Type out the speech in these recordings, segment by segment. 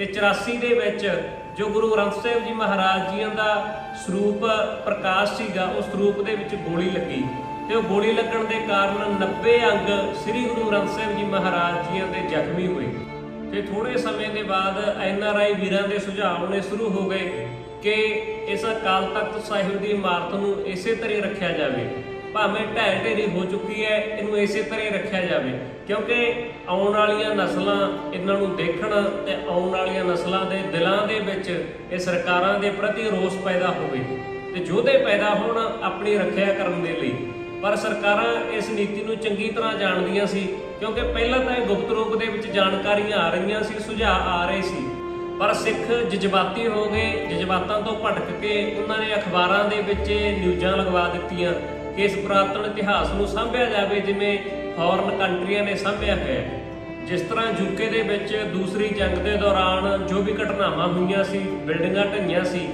ਤੇ 84 ਦੇ ਵਿੱਚ ਜੋ ਗੁਰੂ ਗ੍ਰੰਥ ਸਾਹਿਬ ਜੀ ਮਹਾਰਾਜ ਜੀਆਂ ਦਾ ਸਰੂਪ ਪ੍ਰਕਾਸ਼ ਸੀਗਾ, ਉਸ ਸਰੂਪ ਦੇ ਵਿੱਚ ਗੋਲੀ ਲੱਗੀ। ਤੇ ਉਹ ਗੋਲੀ ਲੱਗਣ ਦੇ ਕਾਰਨ 90 ਅੰਗ ਸ੍ਰੀ ਗੁਰੂ ਗ੍ਰੰਥ ਸਾਹਿਬ ਜੀ ਮਹਾਰਾਜ ਜੀਆਂ ਦੇ ਜ਼ਖਮੀ ਹੋਏ। ਤੇ ਥੋੜੇ ਸਮੇਂ ਦੇ ਬਾਅਦ ਐਨ ਆਰ ਆਈ ਵੀਰਾਂ ਦੇ ਸੁਝਾਅ ਆਉਣੇ ਸ਼ੁਰੂ ਹੋ ਗਏ ਕਿ ਇਸ ਅਕਾਲ ਤਖਤ ਸਾਹਿਬ ਦੀ ਇਮਾਰਤ ਨੂੰ ਇਸੇ ਤਰ੍ਹਾਂ ਰੱਖਿਆ ਜਾਵੇ। ਭਾਵੇਂ ਢਹਿ ਢੇਰੀ ਹੋ ਚੁੱਕੀ ਹੈ, ਇਹਨੂੰ ਇਸੇ ਤਰ੍ਹਾਂ ਹੀ ਰੱਖਿਆ ਜਾਵੇ। ਕਿਉਂਕਿ ਆਉਣ ਵਾਲੀਆਂ ਨਸਲਾਂ ਇਹਨਾਂ ਨੂੰ ਦੇਖਣ ਤੇ ਆਉਣ ਵਾਲੀਆਂ ਨਸਲਾਂ ਦੇ ਦਿਲਾਂ ਦੇ ਵਿੱਚ ਇਹ ਸਰਕਾਰਾਂ ਦੇ ਪ੍ਰਤੀ ਰੋਸ ਪੈਦਾ ਹੋਵੇ ਤੇ ਯੋਧੇ ਪੈਦਾ ਹੋਣ ਆਪਣੀ ਰੱਖਿਆ ਕਰਨ ਦੇ ਲਈ। ਪਰ ਸਰਕਾਰਾਂ ਇਸ ਨੀਤੀ ਨੂੰ ਚੰਗੀ ਤਰ੍ਹਾਂ ਜਾਣਦੀਆਂ ਸੀ, ਕਿਉਂਕਿ ਪਹਿਲਾਂ ਤਾਂ ਇਹ ਗੁਪਤ ਰੂਪ ਦੇ ਵਿੱਚ ਜਾਣਕਾਰੀਆਂ ਆ ਰਹੀਆਂ ਸੀ, ਸੁਝਾਅ ਆ ਰਹੇ ਸੀ। ਪਰ ਸਿੱਖ ਜਜ਼ਬਾਤੀ ਹੋ ਗਏ, ਜਜ਼ਬਾਤਾਂ ਤੋਂ ਭਟਕ ਕੇ ਉਹਨਾਂ ਨੇ ਅਖਬਾਰਾਂ ਦੇ ਵਿੱਚ ਨਿਊਜ਼ਾਂ ਲਗਵਾ ਦਿੱਤੀਆਂ। ਕਿ ਇਸ ਪੁਰਾਤਨ ਇਤਿਹਾਸ ਨੂੰ ਸਾਂਭਿਆ ਜਾਵੇ ਜਿਵੇਂ ਫੋਰਨ ਕੰਟਰੀਆਂ ਨੇ ਸਾਂਭਿਆ ਹੈ। ਜਿਸ ਤਰ੍ਹਾਂ ਯੂਕੇ ਦੇ ਵਿੱਚ ਦੂਸਰੀ ਜੰਗ ਦੇ ਦੌਰਾਨ ਜੋ ਵੀ ਘਟਨਾਵਾਂ ਹੋਈਆਂ ਸੀ, ਬਿਲਡਿੰਗਾਂ ਢਹੀਆਂ ਸੀ,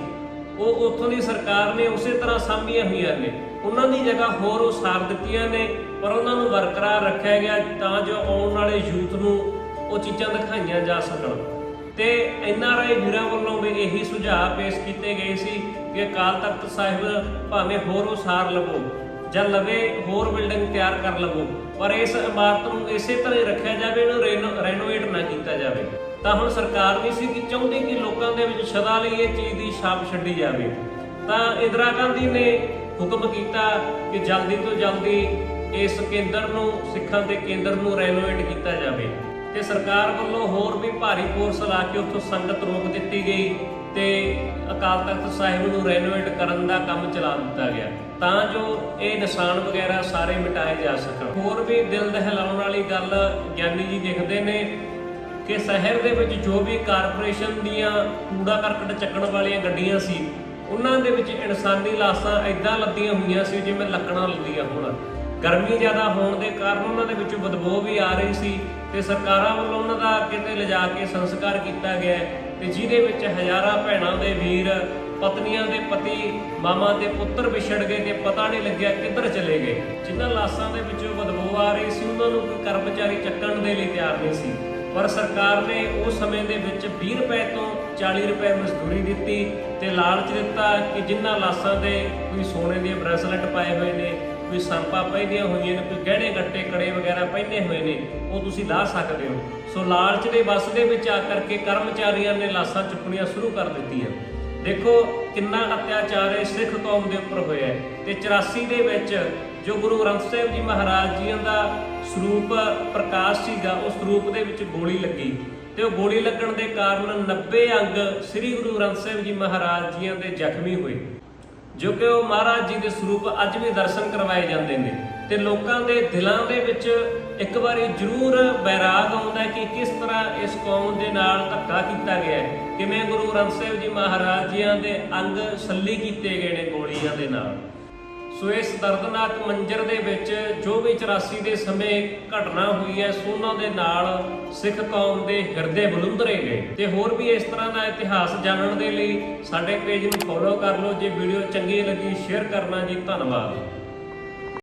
ਉਹ ਉੱਥੋਂ ਦੀ ਸਰਕਾਰ ਨੇ ਉਸੇ ਤਰ੍ਹਾਂ ਸਾਂਭੀਆਂ ਹੋਈਆਂ ਨੇ। ਉਹਨਾਂ ਦੀ ਜਗ੍ਹਾ ਹੋਰ ਉਸਾਰ ਦਿੱਤੀਆਂ ਨੇ, ਪਰ ਉਹਨਾਂ ਨੂੰ ਬਰਕਰਾਰ ਰੱਖਿਆ ਗਿਆ ਤਾਂ ਜੋ ਆਉਣ ਵਾਲੇ ਯੂਥ ਨੂੰ ਉਹ ਚੀਜ਼ਾਂ ਦਿਖਾਈਆਂ ਜਾ ਸਕਣ। ਤੇ ਐਨ ਆਰ ਆਈ ਵੀਰਾਂ ਵੱਲੋਂ ਵੀ ਇਹੀ ਸੁਝਾਅ ਪੇਸ਼ ਕੀਤੇ ਗਏ ਸੀ ਕਿ ਅਕਾਲ ਤਖਤ ਸਾਹਿਬ ਭਾਵੇਂ ਹੋਰ ਉਸਾਰ ਲਵੋ, ਜਾਂ ਲਵੇ ਹੋਰ ਬਿਲਡਿੰਗ ਤਿਆਰ ਕਰ ਲਵੋ, ਪਰ ਇਸ ਇਮਾਰਤ ਨੂੰ ਇਸੇ ਤਰ੍ਹਾਂ ਹੀ ਰੱਖਿਆ ਜਾਵੇ ਇਹਨੂੰ ਰੈਨੋਵੇਟ ਨਾ ਕੀਤਾ ਜਾਵੇ। ਤਾਂ ਹੁਣ ਸਰਕਾਰ ਵੀ ਸੀ ਕਿ ਚਾਹੁੰਦੀ ਕਿ ਲੋਕਾਂ ਦੇ ਵਿੱਚ ਸਦਾ ਲਈ ਇਹ ਚੀਜ਼ ਦੀ ਛਾਪ ਛੱਡੀ ਜਾਵੇ। ਤਾਂ ਇੰਦਰਾ ਗਾਂਧੀ ਨੇ ਹੁਕਮ ਕੀਤਾ ਕਿ ਜਲਦੀ ਤੋਂ ਜਲਦੀ ਇਸ ਕੇਂਦਰ ਨੂੰ, ਸਿੱਖਾਂ ਦੇ ਕੇਂਦਰ ਨੂੰ ਰੈਨੋਵੇਟ ਕੀਤਾ ਜਾਵੇ। ਤੇ ਸਰਕਾਰ ਵੱਲੋਂ ਹੋਰ ਵੀ ਭਾਰੀ ਫੋਰਸ ਲਾ ਕੇ ਉੱਥੋਂ ਸੰਗਤ ਰੋਕ ਦਿੱਤੀ ਗਈ ਤੇ ਅਕਾਲ ਤਖਤ ਸਾਹਿਬ ਨੂੰ ਰੈਨੋਵੇਟ ਕਰਨ ਦਾ ਕੰਮ ਚਲਾ ਦਿੱਤਾ ਗਿਆ। ਤਾਂ ਜੋ ਇਹ ਨਿਸ਼ਾਨ ਵਗੈਰਾ ਸਾਰੇ ਮਿਟਾਏ ਜਾ ਸਕਣ। ਹੋਰ ਵੀ ਦਿਲ ਦਹਿਲਾਉਣ ਵਾਲੀ ਗੱਲ ਗਿਆਨੀ ਜੀ ਲਿਖਦੇ ਨੇ ਕਿ ਸ਼ਹਿਰ ਦੇ ਵਿੱਚ ਜੋ ਵੀ ਕਾਰਪੋਰੇਸ਼ਨ ਦੀਆਂ ਕੂੜਾ ਕਰਕਟ ਚੱਕਣ ਵਾਲੀਆਂ ਗੱਡੀਆਂ ਸੀ, ਉਹਨਾਂ ਦੇ ਵਿੱਚ ਇਨਸਾਨੀ ਲਾਸ਼ਾਂ ਐਦਾਂ ਲੱਦੀਆਂ ਹੋਈਆਂ ਸੀ ਜਿਵੇਂ ਲੱਕੜਾਂ ਲੱਦੀਆਂ ਹੋਣ। ਗਰਮੀ ਜ਼ਿਆਦਾ ਹੋਣ ਦੇ ਕਾਰਨ ਉਹਨਾਂ ਦੇ ਵਿੱਚੋਂ ਬਦਬੂ ਵੀ ਆ ਰਹੀ ਸੀ ਤੇ ਸਰਕਾਰਾਂ ਵੱਲੋਂ ਉਹਨਾਂ ਦਾ ਕਿਤੇ ਲਿਜਾ ਕੇ ਸੰਸਕਾਰ ਕੀਤਾ ਗਿਆ ਹੈ ਤੇ ਜਿਹਦੇ ਵਿੱਚ ਹਜ਼ਾਰਾਂ ਭੈਣਾਂ ਦੇ ਵੀਰ, ਪਤਨੀਆਂ ਦੇ ਪਤੀ, ਮਾਮਾ ਦੇ ਪੁੱਤਰ ਵਿਛੜ ਗਏ ਤੇ ਪਤਾ ਨਹੀਂ ਲੱਗਿਆ ਕਿੱਧਰ ਚਲੇ ਗਏ। ਜਿਨ੍ਹਾਂ ਲਾਸ਼ਾਂ ਦੇ ਵਿੱਚੋਂ ਬਦਬੂ ਆ ਰਹੀ ਸੀ, ਉਹਨਾਂ ਨੂੰ ਕੋਈ ਕਰਮਚਾਰੀ ਚੱਕਣ ਦੇ ਲਈ ਤਿਆਰ ਨਹੀਂ ਸੀ। ਪਰ ਸਰਕਾਰ ਨੇ ਉਸ ਸਮੇਂ ਦੇ ਵਿੱਚ 20 ਰੁਪਏ ਤੋਂ 40 ਰੁਪਏ ਮਜ਼ਦੂਰੀ ਦਿੱਤੀ ਤੇ ਲਾਲਚ ਦਿੱਤਾ ਕਿ ਜਿਨ੍ਹਾਂ ਲਾਸ਼ਾਂ 'ਤੇ ਕੋਈ ਸੋਨੇ ਦੇ ਬ੍ਰੈਸਲੇਟ ਪਾਏ ਹੋਏ ਨੇ ਕੋਈ ਸੰਪਾ ਪਹਿਨੀਆਂ ਹੋਈਆਂ ਨੇ, ਕੋਈ ਗਹਿਣੇ ਗੱਟੇ, ਕੜੇ ਵਗੈਰਾ ਪਹਿਨੇ ਹੋਏ ਨੇ, ਉਹ ਤੁਸੀਂ ਲਾ ਸਕਦੇ ਹੋ। ਸੋ ਲਾਲਚ ਦੇ ਵਸ ਦੇ ਵਿੱਚ ਆ ਕਰਕੇ ਕਰਮਚਾਰੀਆਂ ਨੇ ਲਾਸ਼ਾਂ ਚੁੱਕਣੀਆਂ ਸ਼ੁਰੂ ਕਰ ਦਿੱਤੀਆਂ। ਦੇਖੋ ਕਿੰਨਾ ਅਤਿਆਚਾਰ ਹੈ ਸਿੱਖ ਕੌਮ ਦੇ ਉੱਪਰ ਹੋਇਆ ਹੈ। ਤੇ 84 ਦੇ ਵਿੱਚ ਜੋ ਗੁਰੂ ਗ੍ਰੰਥ ਸਾਹਿਬ ਜੀ ਮਹਾਰਾਜ ਜੀਆਂ ਦਾ ਸਰੂਪ ਪ੍ਰਕਾਸ਼ ਸੀਗਾ, ਉਸ ਸਰੂਪ ਦੇ ਵਿੱਚ ਗੋਲੀ ਲੱਗੀ। ਤੇ ਉਹ ਗੋਲੀ ਲੱਗਣ ਦੇ ਕਾਰਨ 90 ਅੰਗ ਸ੍ਰੀ ਗੁਰੂ ਗ੍ਰੰਥ ਸਾਹਿਬ ਜੀ ਮਹਾਰਾਜ ਜੀਆਂ ਦੇ ਜ਼ਖਮੀ ਹੋਏ। ਜੋ ਕਿ ਉਹ ਮਹਾਰਾਜ ਜੀ ਦੇ ਸਰੂਪ ਅੱਜ ਵੀ ਦਰਸ਼ਨ ਕਰਵਾਏ ਜਾਂਦੇ ਨੇ। ਤੇ ਲੋਕਾਂ ਦੇ ਦਿਲਾਂ ਦੇ ਵਿੱਚ ਇੱਕ ਵਾਰੀ ਜ਼ਰੂਰ ਬੈਰਾਗ ਆਉਂਦਾ ਕਿ ਕਿਸ ਤਰ੍ਹਾਂ ਇਸ ਕੌਮ ਦੇ ਨਾਲ ਧੱਕਾ ਕੀਤਾ ਗਿਆ ਹੈ। ਕਿਵੇਂ ਗੁਰੂ ਗ੍ਰੰਥ ਸਾਹਿਬ ਜੀ ਮਹਾਰਾਜ ਜੀਆਂ ਦੇ ਅੰਗ ਸੱਲੀ ਕੀਤੇ ਗਏ ਨੇ ਗੋਲੀਆਂ ਦੇ ਨਾਲ। ਸੋ ਇਸ ਦਰਦਨਾਕ ਮੰਜ਼ਰ ਦੇ ਵਿੱਚ ਜੋ ਵੀ 84 ਦੇ ਸਮੇਂ ਘਟਨਾ ਹੋਈ ਹੈ, ਸੋ ਉਹਨਾਂ ਦੇ ਨਾਲ ਸਿੱਖ ਕੌਮ ਦੇ ਹਿਰਦੇ ਬਲੁੰਦਰੇ ਗਏ। ਤੇ ਹੋਰ ਵੀ ਇਸ ਤਰ੍ਹਾਂ ਦਾ ਇਤਿਹਾਸ ਜਾਣਨ ਦੇ ਲਈ ਸਾਡੇ ਪੇਜ ਨੂੰ ਫੋਲੋ ਕਰ ਲਓ। ਜੇ ਵੀਡੀਓ ਚੰਗੀ ਲੱਗੀ ਸ਼ੇਅਰ ਕਰਨਾ ਜੀ। ਧੰਨਵਾਦ।